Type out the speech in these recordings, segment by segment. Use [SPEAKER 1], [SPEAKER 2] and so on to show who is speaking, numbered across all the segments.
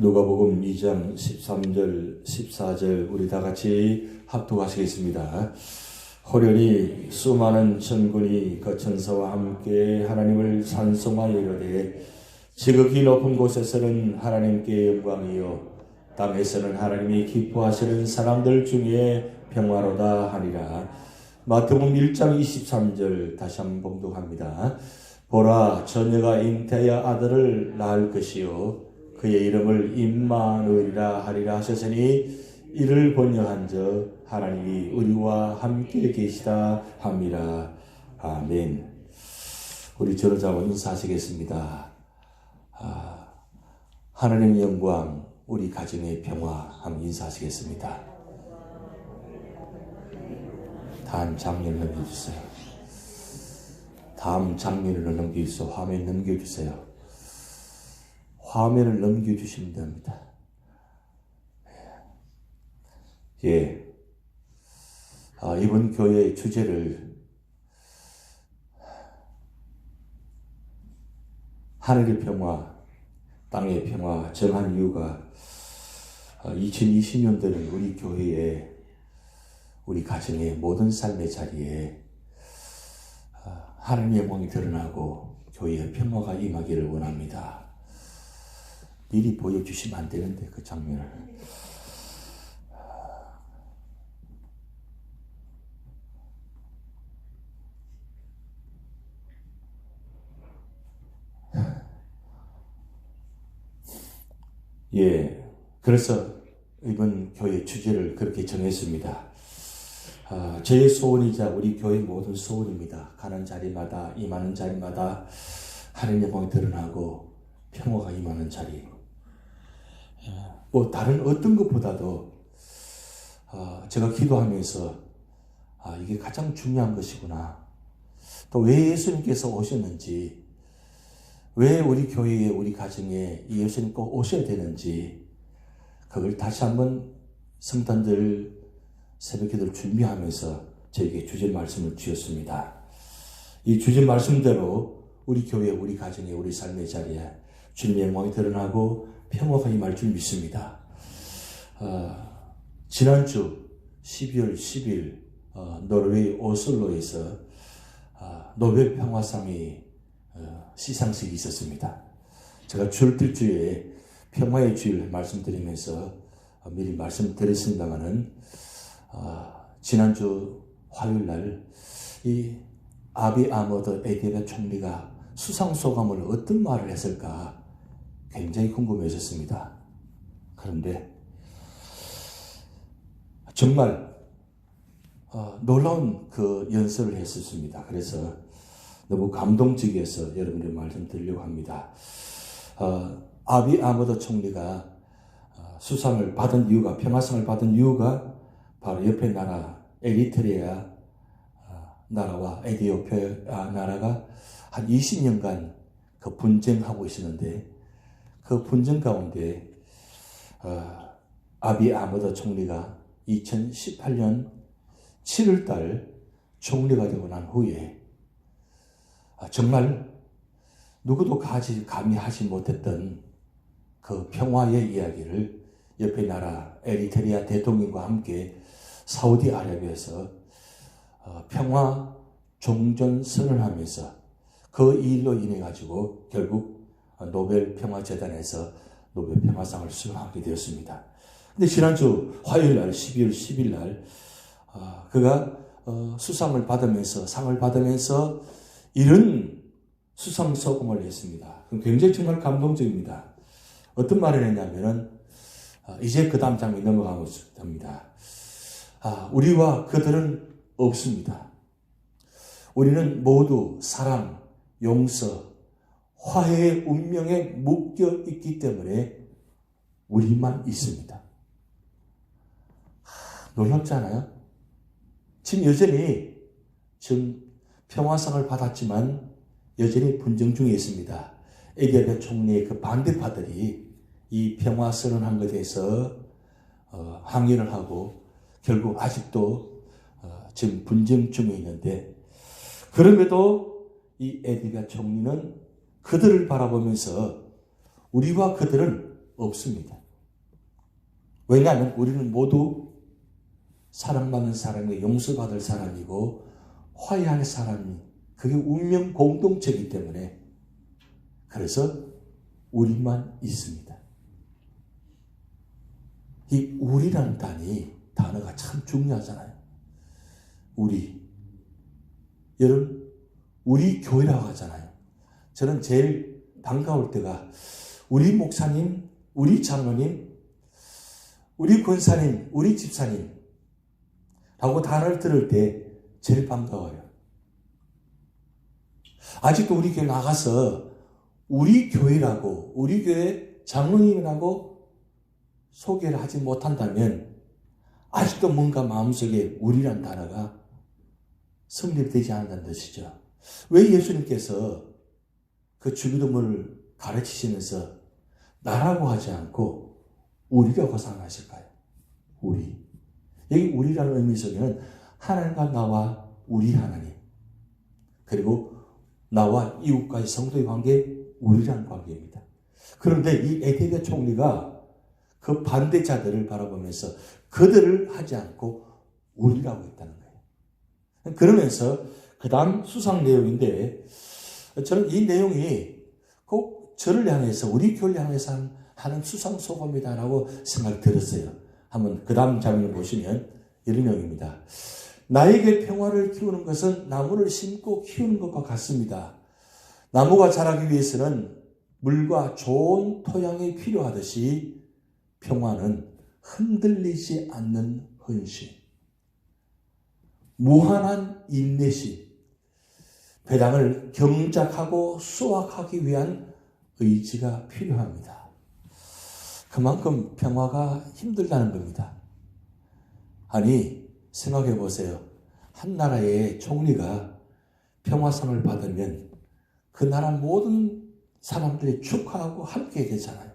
[SPEAKER 1] 누가복음 2장 13절 14절 우리 다 같이 합독하시겠습니다. 호련히 수많은 천군이 그 천사와 함께 하나님을 찬송하여 이르되 지극히 높은 곳에서는 하나님께 영광이요 땅에서는 하나님이 기뻐하시는 사람들 중에 평화로다 하니라. 마태복음 1장 23절 다시 한번 봉독합니다. 보라 처녀가 잉태하여 아들을 낳을 것이요 그의 이름을 임마누엘이라 하리라 하셨으니 이를 번역한즉 하나님이 우리와 함께 계시다 함이라 아멘. 우리 저러자고 인사하시겠습니다. 아, 하나님 영광 우리 가정의 평화 한번 인사하시겠습니다. 다음 장면을 넘겨주세요. 다음 장면을 넘겨주세요. 화면 넘겨주세요. 화면을 넘겨주시면 됩니다. 예. 아, 이번 교회의 주제를 하늘의 평화, 땅의 평화 정한 이유가 2020년도는 우리 교회에 우리 가정의 모든 삶의 자리에 아, 하나님의 영광이 드러나고 교회의 평화가 임하기를 원합니다. 미리 보여주시면 안 되는데 그 장면을. 예, 그래서 이번 교회 주제를 그렇게 정했습니다. 아, 저의 소원이자 우리 교회 모든 소원입니다. 가는 자리마다 임하는 자리마다 하나님의 영광이 드러나고 평화가 임하는 자리. 뭐 다른 어떤 것보다도 어, 제가 기도하면서 아, 이게 가장 중요한 것이구나. 또 왜 예수님께서 오셨는지, 왜 우리 교회에 우리 가정에 이 예수님 꼭 오셔야 되는지 그걸 다시 한번 성탄절 새벽 기도를 준비하면서 저에게 주제 말씀을 주셨습니다. 이 주제 말씀대로 우리 교회, 우리 가정에, 우리 삶의 자리에 주님의 영광이 드러나고 평화가 임할 줄 믿습니다. 어, 지난주 12월 10일 어, 노르웨이 오슬로에서 어, 노벨 평화상이 어, 시상식이 있었습니다. 제가 줄뜰주에 평화의 주일 말씀드리면서 어, 미리 말씀드렸습니다만은 어, 지난주 화요일 날 이 아비 아머드 에디베 총리가 수상 소감을 어떤 말을 했을까 굉장히 궁금해졌습니다. 그런데 정말 어, 놀라운 그 연설을 했었습니다. 그래서 너무 감동적이어서 여러분들 말씀드리려고 합니다. 어, 아비 아모드 총리가 어, 수상을 받은 이유가 평화상을 받은 이유가 바로 옆에 나라 에리트리아 어, 나라와 에디오피아 나라가 한 20년간 그 분쟁하고 있었는데 그 분쟁 가운데 어, 아비 아모드 총리가 2018년 7월달 총리가 되고 난 후에 아, 정말 누구도 가지 감히 하지 못했던 그 평화의 이야기를 옆에 나라 에리트리아 대통령과 함께 사우디아라비아에서 어, 평화 종전 선언하면서 그 일로 인해 가지고 결국 노벨 평화재단에서 노벨 평화상을 수상하게 되었습니다. 근데 지난주 화요일 날 12월 10일 날 어, 그가 어, 수상을 받으면서 상을 받으면서 이런 수상 소감을 했습니다. 굉장히 정말 감동적입니다. 어떤 말을 했냐면은 어, 이제 그 다음 장면 넘어가고 싶답니다. 아, 우리와 그들은 없습니다. 우리는 모두 사랑, 용서, 화해의 운명에 묶여 있기 때문에 우리만 있습니다. 놀랍지 않아요? 지금 여전히 지금 평화상을 받았지만 여전히 분쟁 중에 있습니다. 에디아베 총리의 그 반대파들이 이 평화 선언한 것에 대해서 어, 항의를 하고 결국 아직도 어, 지금 분쟁 중에 있는데 그럼에도 이 에디가 총리는 그들을 바라보면서 우리와 그들은 없습니다. 왜냐하면 우리는 모두 사랑받는 사람이 용서받을 사람이고 화해할 사람이 그게 운명 공동체이기 때문에 그래서 우리만 있습니다. 이 우리라는 단위 단어가 참 중요하잖아요. 우리 여러분 우리 교회라고 하잖아요. 저는 제일 반가울 때가 우리 목사님, 우리 장로님, 우리 권사님, 우리 집사님 라고 단어를 들을 때 제일 반가워요. 아직도 우리 교회 나가서 우리 교회라고, 우리 교회 장로님이라고 소개를 하지 못한다면 아직도 뭔가 마음속에 우리란 단어가 성립되지 않는다는 뜻이죠. 왜 예수님께서 그 주기도문을 가르치시면서 나라고 하지 않고 우리라고 사용하실까요? 우리. 여기 우리라는 의미 속에는 하나님과 나와 우리 하나님 그리고 나와 이웃과의 성도의 관계 우리라는 관계입니다. 그런데 이 에데베 총리가 그 반대자들을 바라보면서 그들을 하지 않고 우리라고 했다는 거예요. 그러면서 그 다음 수상 내용인데 저는 이 내용이 꼭 저를 향해서 우리 교회를 향해서 하는 수상 소감이다라고 생각이 들었어요. 한번 그 다음 장면을 보시면 이런 내용입니다. 나에게 평화를 키우는 것은 나무를 심고 키우는 것과 같습니다. 나무가 자라기 위해서는 물과 좋은 토양이 필요하듯이 평화는 흔들리지 않는 헌신, 무한한 인내심, 배당을 경작하고 수확하기 위한 의지가 필요합니다. 그만큼 평화가 힘들다는 겁니다. 아니, 생각해 보세요. 한 나라의 총리가 평화상을 받으면 그 나라 모든 사람들이 축하하고 함께 되잖아요.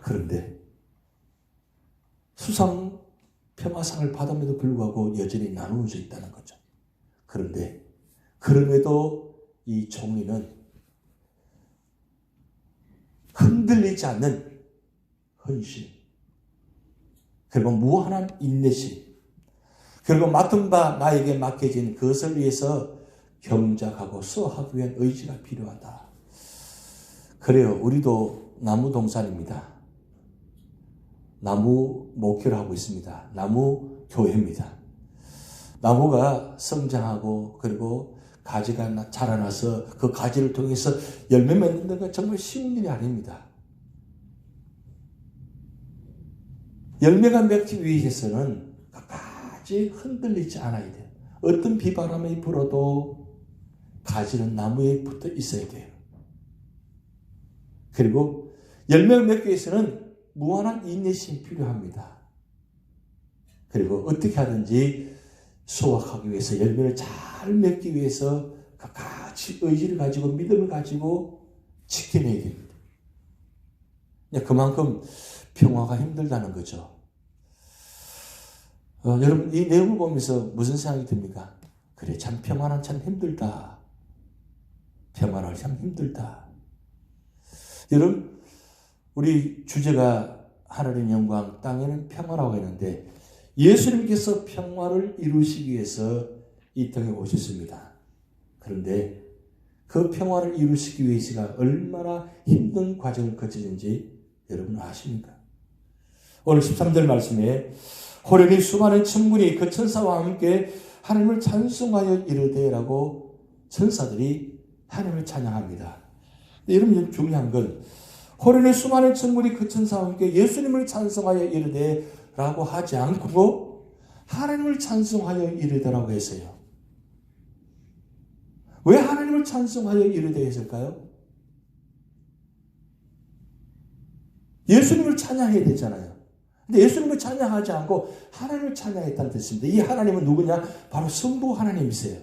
[SPEAKER 1] 그런데 수상 평화상을 받음에도 불구하고 여전히 나누어져 있다는 거죠. 그런데 그럼에도 이 총리는 흔들리지 않는 헌신, 그리고 무한한 인내심, 그리고 맡은 바 나에게 맡겨진 그것을 위해서 경작하고 수하기 위한 의지가 필요하다. 그래요. 우리도 나무 동산입니다. 나무 목회를 하고 있습니다. 나무 교회입니다. 나무가 성장하고 그리고 가지가 자라나서 그 가지를 통해서 열매 맺는 데가 정말 쉬운 일이 아닙니다. 열매가 맺기 위해서는 끝까지 흔들리지 않아야 돼요. 어떤 비바람이 불어도 가지는 나무에 붙어 있어야 돼요. 그리고 열매를 맺기 위해서는 무한한 인내심이 필요합니다. 그리고 어떻게 하든지 수확하기 위해서 열매를 잘 맺기 위해서 같이 의지를 가지고 믿음을 가지고 지켜내야 됩니다. 그만큼 평화가 힘들다는 거죠. 어, 여러분 이 내용을 보면서 무슨 생각이 듭니까? 그래 참 평화는 참 힘들다. 평화는 참 힘들다. 여러분 우리 주제가 하늘의 영광 땅에는 평화라고 했는데 예수님께서 평화를 이루시기 위해서 이 땅에 오셨습니다. 그런데 그 평화를 이루시기 위해서가 얼마나 힘든 과정을 거치는지 여러분 아십니까? 오늘 13절 말씀에 호련히 수많은 천군이 그 천사와 함께 하나님을 찬송하여 이르되라고 천사들이 하나님을 찬양합니다. 여러분 중요한 건 호련히 수많은 천군이 그 천사와 함께 예수님을 찬송하여 이르되 라고 하지 않고 하나님을 찬송하여 이르되라고 했어요. 왜 하나님을 찬송하여 이르되 했을까요? 예수님을 찬양해야 되잖아요. 근데 예수님을 찬양하지 않고 하나님을 찬양했다는 뜻입니다. 이 하나님은 누구냐? 바로 성부 하나님이세요.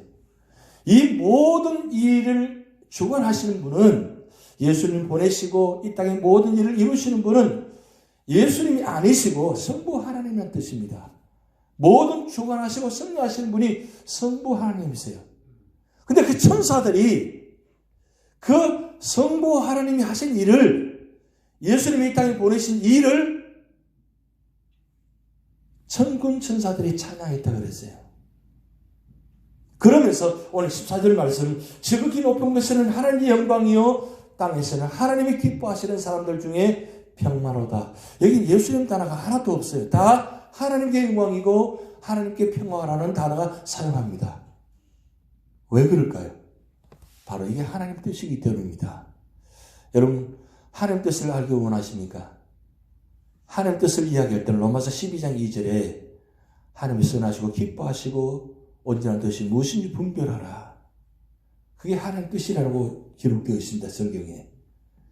[SPEAKER 1] 이 모든 일을 주관하시는 분은 예수님 보내시고 이 땅의 모든 일을 이루시는 분은 예수님이 아니시고 성부 하나님이라는 뜻입니다. 모든 주관하시고 승리하시는 분이 성부 하나님이세요. 근데 그 천사들이 그 성부 하나님이 하신 일을 예수님이 이 땅에 보내신 일을 천군 천사들이 찬양했다 그랬어요. 그러면서 오늘 14절 말씀 지극히 높은 것은 하나님의 영광이요 땅에서는 하나님이 기뻐하시는 사람들 중에 평화로다. 여기 예수님 단어가 하나도 없어요. 다 하나님께 영광이고 하나님께 평화라는 단어가 사용합니다. 왜 그럴까요? 바로 이게 하나님 뜻이기 때문입니다. 여러분 하나님 뜻을 알기 원하십니까? 하나님 뜻을 이야기할 때는 로마서 12장 2절에 하나님이 선하시고 기뻐하시고 온전한 뜻이 무엇인지 분별하라. 그게 하나님 뜻이라고 기록되어 있습니다. 성경에.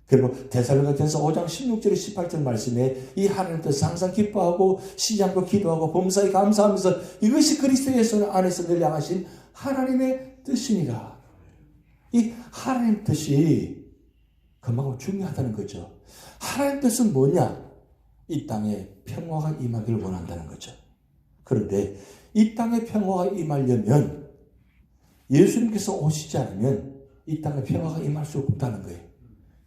[SPEAKER 1] 그리고 데살로니가전서 5장 16절 18절 말씀에 이 하나님 뜻 항상 기뻐하고 않고 기도하고 범사에 감사하면서 이것이 그리스도 예수 안에서 늘 향하신 하나님의 뜻이니라. 이 하나님 뜻이 그만큼 중요하다는 거죠. 하나님 뜻은 뭐냐? 이 땅에 평화가 임하기를 원한다는 거죠. 그런데 이 땅에 평화가 임하려면 예수님께서 오시지 않으면 이 땅에 평화가 임할 수 없다는 거예요.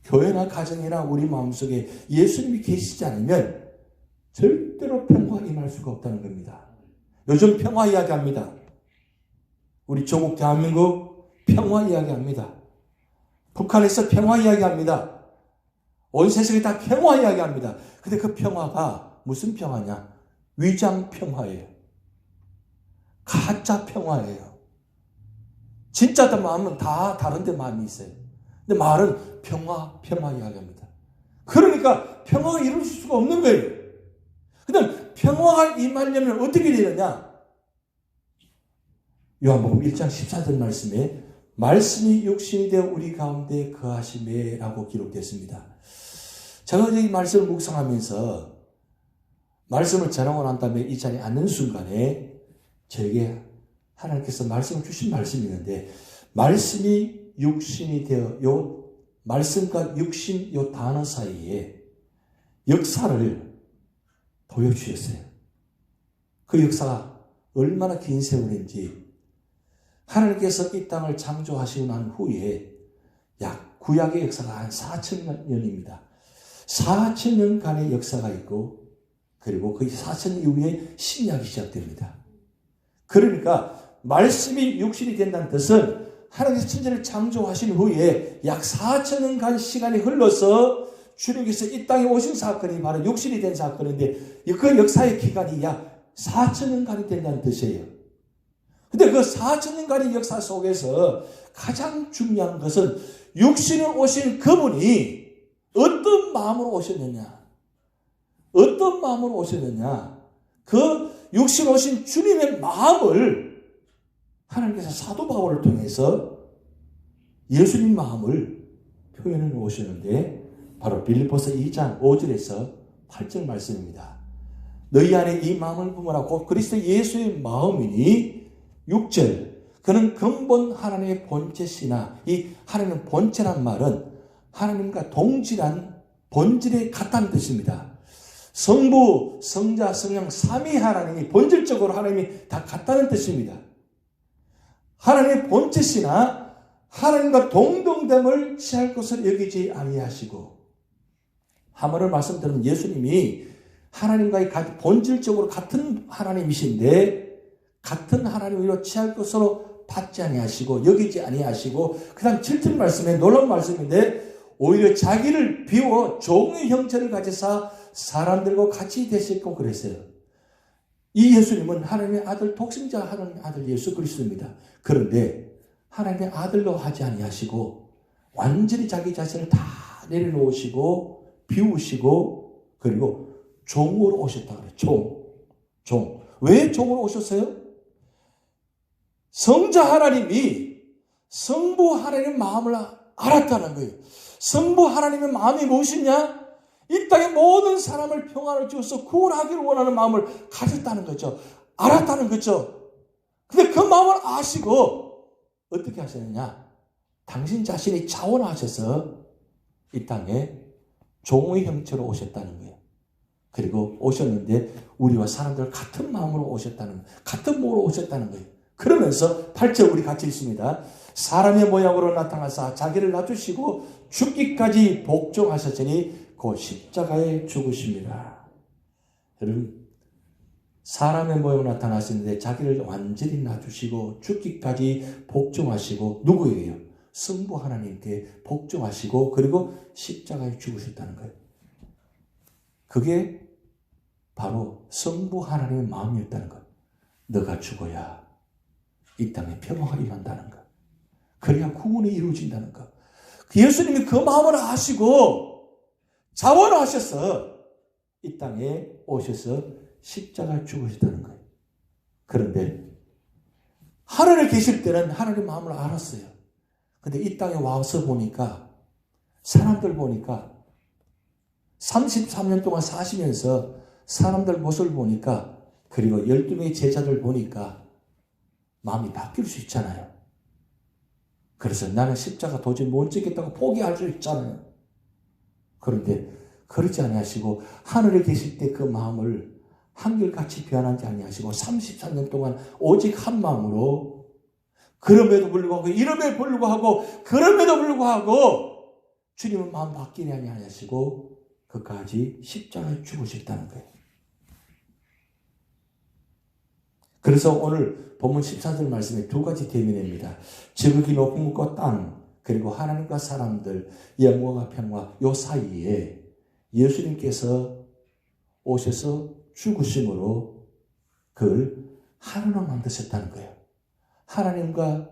[SPEAKER 1] 교회나 가정이나 우리 마음속에 예수님이 계시지 않으면 절대로 평화가 임할 수가 없다는 겁니다. 요즘 평화 이야기합니다. 우리 조국 대한민국 평화 이야기합니다. 북한에서 평화 이야기합니다. 온 세상이 다 평화 이야기합니다. 근데 그 평화가 무슨 평화냐? 위장 평화예요. 가짜 평화예요. 진짜 마음은 다 다른데 마음이 있어요. 근데 말은 평화, 평화 이야기합니다. 그러니까 평화가 이룰 수가 없는 거예요. 근데 평화가 임하려면 어떻게 되느냐? 요한복음 1장 14절 말씀에 말씀이 육신이 되어 우리 가운데 거하심에 라고 기록됐습니다. 제가 이 말씀을 묵상하면서 말씀을 전하고 난 다음에 이 자리에 앉는 순간에 저에게 하나님께서 말씀을 주신 말씀이 있는데 말씀이 육신이 되어 요 말씀과 육신 요 단어 사이에 역사를 보여주셨어요. 그 역사가 얼마나 긴 세월인지 하나님께서 이 땅을 창조하시고 난 후에 약 구약의 역사가 한 4천 년입니다. 4천 년간의 역사가 있고 그리고 그 4천 이후에 신약이 시작됩니다. 그러니까 말씀이 육신이 된다는 뜻은 하나님께서 천지를 창조하신 후에 약 4천 년간 시간이 흘러서 주님께서 이 땅에 오신 사건이 바로 육신이 된 사건인데 그 역사의 기간이 약 4천 년간이 된다는 뜻이에요. 근데 그 4천 년간의 역사 속에서 가장 중요한 것은 육신에 오신 그분이 어떤 마음으로 오셨느냐? 어떤 마음으로 오셨느냐? 그 육신 오신 주님의 마음을 하나님께서 사도 바울을 통해서 예수님 마음을 표현해 놓으셨는데 바로 빌립보서 2장 5절에서 8절 말씀입니다. 너희 안에 이 마음을 품으라고 그리스도 예수의 마음이니 6절 그는 근본 하나님의 본체시나 이 하나님의 본체란 말은 하나님과 동질한 본질에 같다는 뜻입니다. 성부, 성자, 성령, 삼위 하나님이 본질적으로 하나님이 다 같다는 뜻입니다. 하나님의 본체시나 하나님과 동등됨을 취할 것을 여기지 아니하시고 하모를 말씀드리면 예수님이 하나님과의 본질적으로 같은 하나님이신데 같은 하나님으로 취할 것으로 받지 아니하시고 여기지 아니하시고 그다음 7절 말씀에 놀라운 말씀인데 오히려 자기를 비워 종의 형체를 가지사 사람들과 같이 되셨고 그랬어요. 이 예수님은 하나님의 아들 독생자 하나님 아들 예수 그리스도입니다. 그런데 하나님의 아들로 하지 아니하시고 완전히 자기 자신을 다 내려놓으시고 비우시고 그리고 종으로 오셨다 그래요. 종. 종. 왜 종으로 오셨어요? 성자 하나님이 성부 하나님의 마음을 알았다는 거예요. 성부 하나님의 마음이 무엇이냐? 이 땅의 모든 사람을 평안을 주어서 구원하기를 원하는 마음을 가졌다는 거죠. 알았다는 거죠. 근데 그 마음을 아시고 어떻게 하셨느냐? 당신 자신이 자원하셔서 이 땅에 종의 형체로 오셨다는 거예요. 그리고 오셨는데 우리와 사람들 같은 마음으로 오셨다는 거예요. 같은 몸으로 오셨다는 거예요. 그러면서 8절 우리 같이 있습니다. 사람의 모양으로 나타나사 자기를 낮추시고 죽기까지 복종하셨으니 그 십자가의 죽으심이라. 여러분, 사람의 모양으로 나타나시는데 자기를 완전히 놔주시고 죽기까지 복종하시고 누구에게요? 성부 하나님께 복종하시고 그리고 십자가에 죽으셨다는 거예요. 그게 바로 성부 하나님의 마음이었다는 것. 너가 죽어야 이 땅에 평화가 임한다는 것. 그래야 구원이 이루어진다는 것. 예수님이 그 마음을 아시고 자원하셔서 이 땅에 오셔서 십자가 죽으셨다는 거예요. 그런데 하늘에 계실 때는 하나님 마음을 알았어요. 근데 이 땅에 와서 보니까 사람들 보니까 33년 동안 사시면서 사람들 모습을 보니까 그리고 12명의 제자들 보니까 마음이 바뀔 수 있잖아요. 그래서 나는 십자가 도저히 못 지겠다고 포기할 수 있잖아요. 그런데 그렇지 아니하시고 하늘에 계실 때 그 마음을 한결같이 변하지 아니하시고 33년 동안 오직 한 마음으로 그럼에도 불구하고 이름에 불구하고 그럼에도 불구하고 주님은 마음 바뀌지 아니하시고 그까지 십자가에 죽으셨다는 거예요. 그래서 오늘 본문 14절 말씀에 두 가지 대면입니다. 지극히 높은 곳과 땅, 그리고 하나님과 사람들, 영광과 평화, 요 사이에 예수님께서 오셔서 죽으심으로 그걸 하나로 만드셨다는 거예요. 하나님과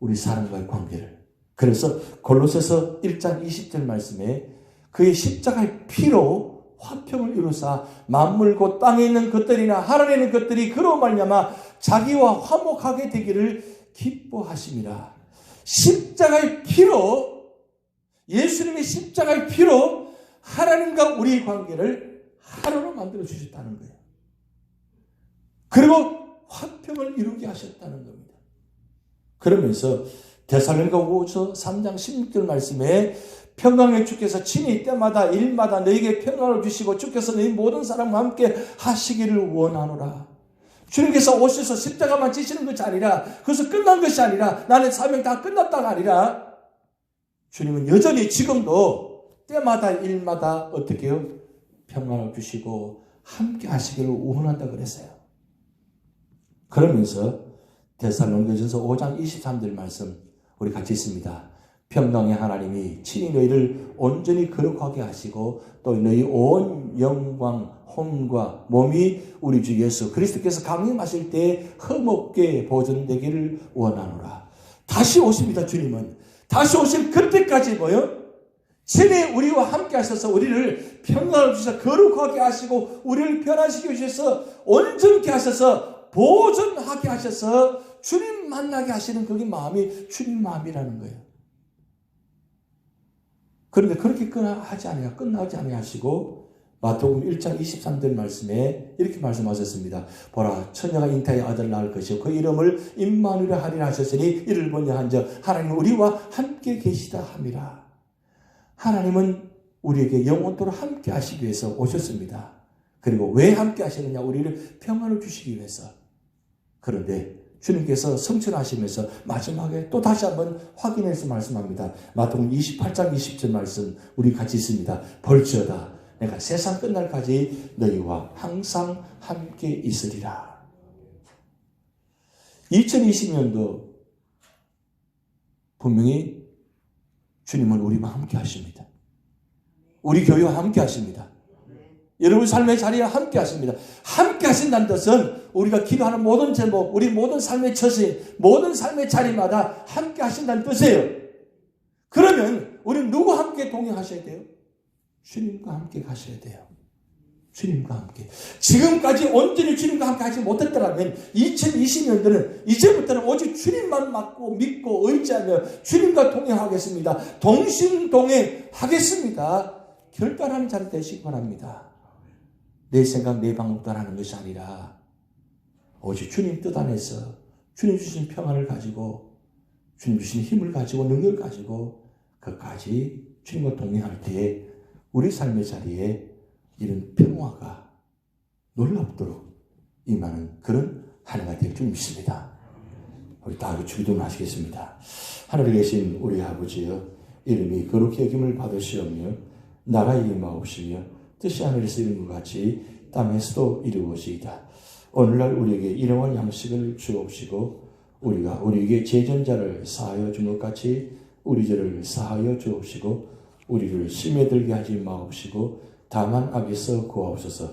[SPEAKER 1] 우리 사람과의 관계를. 그래서 골로새서 1장 20절 말씀에 그의 십자가의 피로 화평을 이루사 만물 곧 땅에 있는 것들이나 하늘에 있는 것들이 그로 말미암아 자기와 화목하게 되기를 기뻐하심이라. 십자가의 피로 예수님의 십자가의 피로 하나님과 우리의 관계를 하나로 만들어 주셨다는 거예요. 그리고 화평을 이루게 하셨다는 겁니다. 그러면서 대살로니가후서 3장 16절 말씀에 평강의 주께서 친히 때마다 일마다 너에게 평강을 주시고 주께서 너희 모든 사람과 함께 하시기를 원하노라. 주님께서 오셔서 십자가만 지시는 것이 아니라 그것은 끝난 것이 아니라 나는 사명 다 끝났다가 아니라 주님은 여전히 지금도 때마다 일마다 어떻게 요 평강을 주시고 함께 하시기를 원한다 그랬어요. 그러면서 데살로니가전서 5장 23절 말씀 우리 같이 있습니다. 평강의 하나님이 친히 너희를 온전히 거룩하게 하시고 또 너희 온 영광, 혼과 몸이 우리 주 예수 그리스도께서 강림하실 때 흠없게 보존되기를 원하노라. 다시 오십니다, 주님은. 다시 오실 그때까지 뭐요? 친히 우리와 함께 하셔서 우리를 평강을 주셔서 거룩하게 하시고 우리를 변화시켜 주셔서 온전케 하셔서 보존하게 하셔서 주님 만나게 하시는 그게 마음이 주님 마음이라는 거예요. 그런데 그렇게 끝하지 않아요. 끝나지 아니하시고 마태복음 1장 23절 말씀에 이렇게 말씀하셨습니다. 보라 처녀가 잉타의 아들 낳을 것이요 그 이름을 임마누엘 하리라 하셨으니 이를 보냐 한즉 하나님 우리와 함께 계시다 함이라. 하나님은 우리에게 영원토록 함께 하시기 위해서 오셨습니다. 그리고 왜 함께 하시느냐? 우리를 평안을 주시기 위해서. 그런데 주님께서 성천하시면서 마지막에 또 다시 한번 확인해서 말씀합니다. 마태복음 28장 20절 말씀 우리 같이 있습니다. 벌지어다 내가 세상 끝날까지 너희와 항상 함께 있으리라. 2020년도 분명히 주님은 우리와 함께 하십니다. 우리 교회와 함께 하십니다. 여러분 삶의 자리에 함께 하십니다. 함께 하신다는 뜻은 우리가 기도하는 모든 제목, 우리 모든 삶의 처지, 모든 삶의 자리마다 함께 하신다는 뜻이에요. 그러면 우리는 누구 함께 동행하셔야 돼요? 주님과 함께 가셔야 돼요. 주님과 함께. 지금까지 온전히 주님과 함께 하지 못했더라면 2020년도는 이제부터는 오직 주님만 맡고 믿고 의지하며 주님과 동행하겠습니다. 동심동행하겠습니다. 결단하는 자리 되시기 바랍니다. 내 생각, 내 방법도 하는 것이 아니라 오직 주님 뜻 안에서 주님 주신 평안을 가지고 주님 주신 힘을 가지고 능력을 가지고 그까지 주님과 동행할 때에 우리 삶의 자리에 이런 평화가 놀랍도록 임하는 그런 한 해가 될 줄 믿습니다. 우리 다 같이 기도하시겠습니다. 하늘에 계신 우리 아버지여 이름이 거룩히 여김을 받으시오며 나라에 임하옵시며 뜻이 하늘에서 이룬 것 같이 땅에서도 이루어지이다. 오늘날 우리에게 일용할 양식을 주옵시고 우리가 우리에게 제전자를 사하여 준 것 같이 우리 죄를 사하여 주옵시고 우리를 심에 들게 하지 마옵시고 다만 악에서 구하옵소서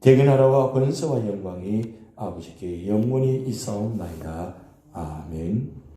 [SPEAKER 1] 대개나라와 권세와 영광이 아버지께 영원히 있사옵나이다. 아멘